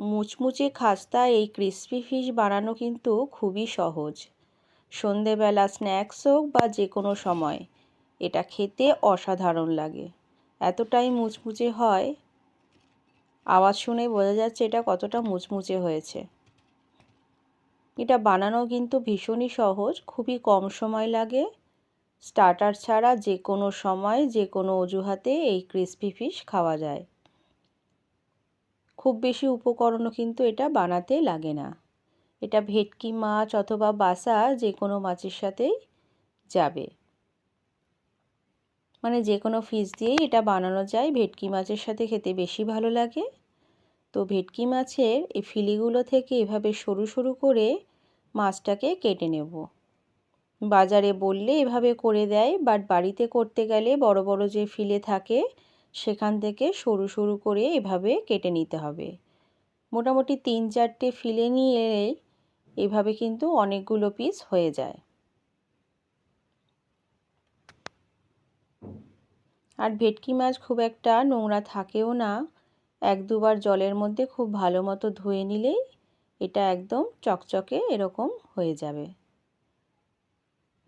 মুচমুচে খাস্তা এই ক্রিসপি ফিশ বানানো কিন্তু খুবই সহজ। সন্ধেবেলা স্ন্যাক্স হোক বা যে কোনো সময়, এটা খেতে অসাধারণ লাগে। এতটাই মুচমুচে হয়, আওয়াজ শুনে বোঝা যাচ্ছে এটা কতটা মুচমুচে হয়েছে। এটা বানানো কিন্তু ভীষণই সহজ, খুবই কম সময় লাগে। স্টার্টার ছাড়া যে কোনো সময় যে কোনো অজুহাতে এই ক্রিসপি ফিশ খাওয়া যায়। খুব বেশি উপকরণও কিন্তু এটা বানাতে লাগে না। এটা ভেটকি মাছ অথবা বাসা যে কোনো মাছের সাথেই যাবে। মানে যে কোনো ফিশ দিয়েই এটা বানানো যায়, ভেটকি মাছের সাথে খেতে বেশি ভালো লাগে। তো ভেটকি মাছের এই ফিলিগুলো থেকে এভাবে সরু সরু করে মাছটাকে কেটে নেব। বাজারে বললে এভাবে করে দেয়, বাট বাড়িতে করতে গেলে বড় বড় যে ফিলে থাকে সেখান থেকে সরু সরু করে এভাবে কেটে নিতে হবে। মোটামুটি তিন চারটে ফিলে নিয়ে এভাবে কিন্তু অনেকগুলো পিস হয়ে যায়। আর ভেটকি মাছ খুব একটা নোংরা থাকেও না। এক দুবার জলের মধ্যে খুব ভালো মতো ধুয়ে নিলেই এটা একদম চকচকে এরকম হয়ে যাবে।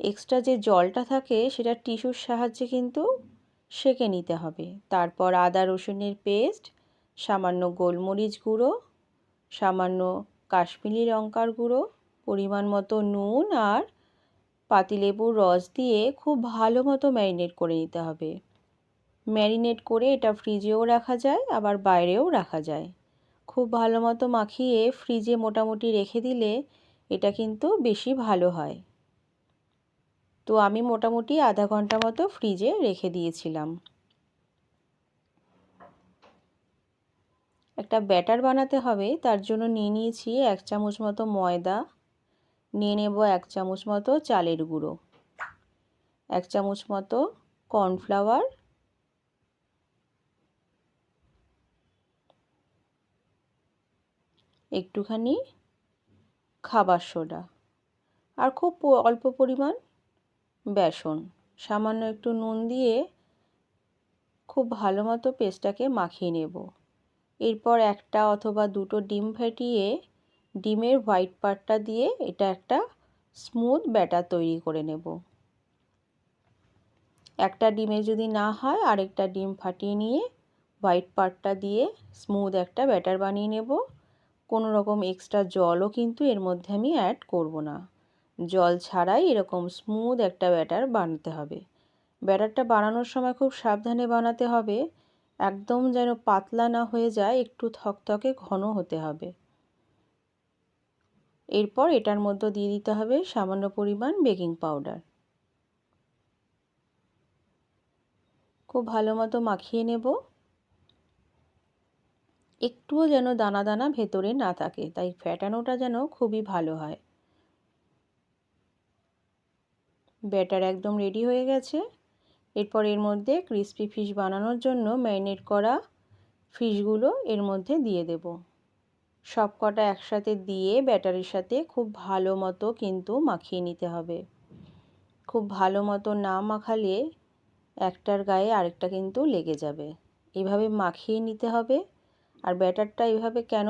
এক্সট্রা যে জলটা থাকে সেটা টিস্যুর সাহায্যে কিন্তু সেঁকে নিতে হবে। তারপর আদা রসুনের পেস্ট, সামান্য গোলমরিচ গুঁড়ো, সামান্য কাশ্মীরি লঙ্কার গুঁড়ো, পরিমাণ মতো নুন আর পাতিলেবুর রস দিয়ে খুব ভালো মতো ম্যারিনেট করে নিতে হবে। ম্যারিনেট করে এটা ফ্রিজেও রাখা যায়, আবার বাইরেও রাখা যায়। খুব ভালো মতো মাখিয়ে ফ্রিজে মোটামুটি রেখে দিলে এটা কিন্তু বেশি ভালো হয়। তো আমি মোটামুটি আধা ঘণ্টা মতো ফ্রিজে রেখে দিয়েছিলাম। একটা ব্যাটার বানাতে হবে, তার জন্য নিয়ে নিয়েছি এক চামচ মতো ময়দা, নিয়ে নেব এক চামচ মতো চালের গুঁড়ো, এক চামচ মতো কর্নফ্লাওয়ার, একটুখানি খাবার সোডা, আর খুব অল্প পরিমাণ বেসন। সামান্য একটু নুন দিয়ে খুব ভালো মতো পেস্টটাকে মাখিয়ে নেব। এরপর একটা অথবা দুটো ডিম ফেটিয়ে ডিমের হোয়াইট পার্টটা দিয়ে এটা একটা স্মুথ ব্যাটার তৈরি করে নেব। একটা ডিমে যদি না হয় আরেকটা ডিম ফাটিয়ে নিয়ে হোয়াইট পার্টটা দিয়ে স্মুথ একটা ব্যাটার বানিয়ে নেব। কোনো রকম এক্সট্রা জলও কিন্তু এর মধ্যে আমি অ্যাড করব না। জল ছাড়াই এরকম স্মুথ একটা ব্যাটার বানাতে হবে। ব্যাটারটা বানানোর সময় খুব সাবধানে বানাতে হবে, একদম যেন পাতলা না হয়ে যায়, একটু থকথকে ঘন হতে হবে। এরপর এটার মধ্যে দিয়ে দিতে হবে সামান্য পরিমাণ বেকিং পাউডার। খুব ভালো মতো মাখিয়ে নেব। একটুও যেন দানা দানা ভেতরে না থাকে, তাই ফ্যাটানোটা যেন খুবই ভালো হয়। ব্যাটার একদম রেডি হয়ে গেছে। এরপর এর মধ্যে ক্রিসপি ফিশ বানানোর জন্য ম্যারিনেট করা ফিশগুলো এর মধ্যে দিয়ে দেব। সব কটা একসাথে দিয়ে ব্যাটারের সাথে খুব ভালো মতো কিন্তু মাখিয়ে নিতে হবে। খুব ভালো মতো না মাখালে একটার গায়ে আরেকটা কিন্তু লেগে যাবে। এভাবে মাখিয়ে নিতে হবে। আর ব্যাটারটা এভাবে কেন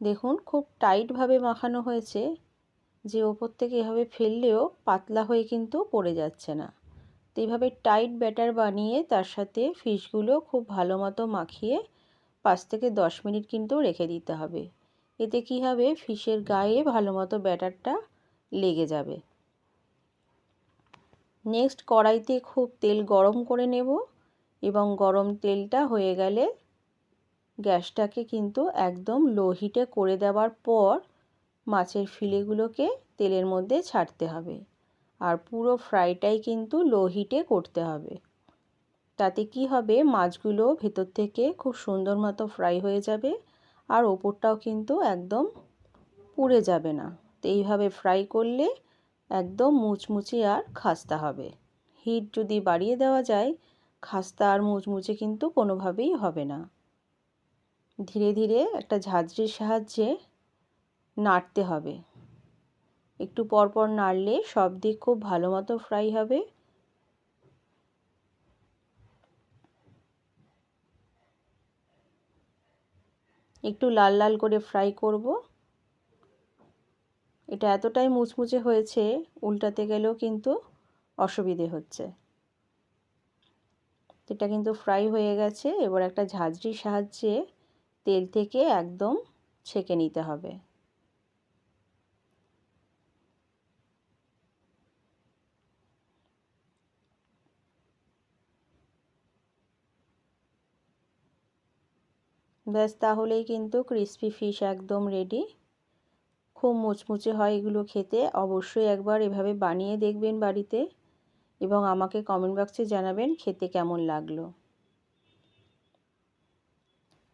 দেখুন, খুব টাইটভাবে মাখানো হয়েছে। যে ওপর থেকে এভাবে ফেললেও পাতলা হয়ে কিন্তু পড়ে যাচ্ছে না। তো এইভাবে টাইট ব্যাটার বানিয়ে তার সাথে ফিশগুলো খুব ভালো মতো মাখিয়ে পাঁচ থেকে দশ মিনিট কিন্তু রেখে দিতে হবে। এতে কি হবে? ফিশের গায়ে ভালো মতো ব্যাটারটা লেগে যাবে। নেক্সট কড়াইতে খুব তেল গরম করে নেব এবং গরম তেলটা হয়ে গেলে গ্যাসটাকে কিন্তু একদম লো হিটে করে দেওয়ার পর মাছের ফিলেগুলোকে তেলের মধ্যে ছাড়তে হবে। আর পুরো ফ্রাইটাই কিন্তু লো হিটে করতে হবে। তাতে কি হবে? মাছগুলো ভেতর থেকে খুব সুন্দর মতো ফ্রাই হয়ে যাবে আর ওপরটাও কিন্তু একদম পুড়ে যাবে না। তো এইভাবে ফ্রাই করলে একদম মুচমুচে আর খাস্তা হবে। হিট যদি বাড়িয়ে দেওয়া যায়, খাস্তা আর মুচমুচে কিন্তু কোনোভাবেই হবে না। ধীরে ধীরে একটা ঝাঁঝরির সাহায্যে নাড়তে হবে। একটু পরপর নাড়লে সব দিক খুব ভালো মতো ফ্রাই হবে। একটু লাল লাল করে ফ্রাই করব। এটা এতটাই মুচমুচে হয়েছে, উল্টাতে গেলেও কিন্তু অসুবিধে হচ্ছে। এটা কিন্তু ফ্রাই হয়ে গেছে, এবার একটা ঝাঁঝরির সাহায্যে তেল থেকে একদম ছেঁকে নিতে হবে। ব্যাস, তাহলেই কিন্তু ক্রিসপি ফিশ একদম রেডি খুব মুচমুচে হয় এগুলো খেতে, অবশ্যই একবার এভাবে বানিয়ে দেখবেন বাড়িতে এবং আমাকে কমেন্ট বক্সে জানাবেন খেতে কেমন লাগল।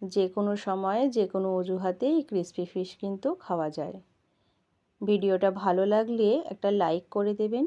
যে কোনো সময়ে, যে কোনো অজুহাতেই ক্রিসপি ফিশ কিন্তু খাওয়া যায়। ভিডিওটা ভালো লাগলে একটা লাইক করে দেবেন।